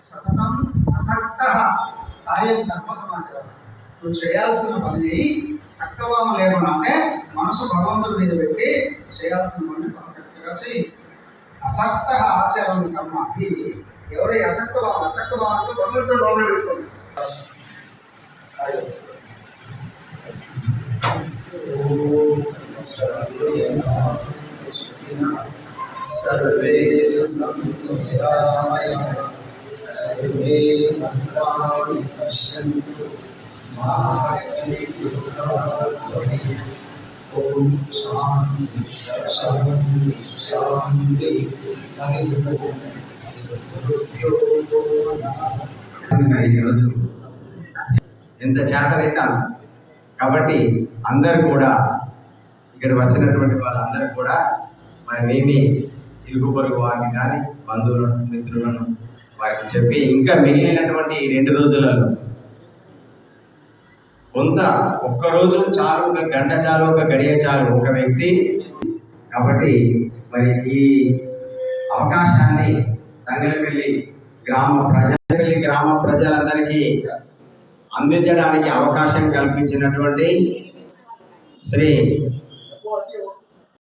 సతతం అసక్త. కాయం కర్మ సమాచారం నువ్వు చేయాల్సిన పని సక్తవామ లేకుండా అంటే మనసు భగవంతుడి మీద పెట్టి చేయాల్సిన పని పర్ఫెక్ట్గా చెయ్యి. అసక్త ఆచరణ కర్మ. ఇది ఎవరి అసక్త భావం అసక్త భావంతో భగవంతుడు లోపల పెట్టుకోండి. సర్వే సంతు సర్వే భద్రాణి పశ్యంతు శాంతి శాంతి శాంతి హరి ఈరోజు ఎంత చేతనైతే అంత. కాబట్టి అందరు కూడా ఇక్కడ వచ్చినటువంటి వాళ్ళందరూ కూడా మరి ఇరుగు పొరుగు వారిని కానీ బంధువులను మిత్రులను వారికి చెప్పి ఇంకా మిగిలినటువంటి రెండు రోజులలో కొంత ఒక్కరోజు చాలు ఒక గంట చాలు ఒక గడియ చాలు ఒక వ్యక్తి. కాబట్టి మరి ఈ అవకాశాన్ని తంగలపల్లి గ్రామ ప్రజలపల్లి గ్రామ ప్రజలందరికీ అందించడానికి అవకాశం కల్పించినటువంటి శ్రీ Deportivo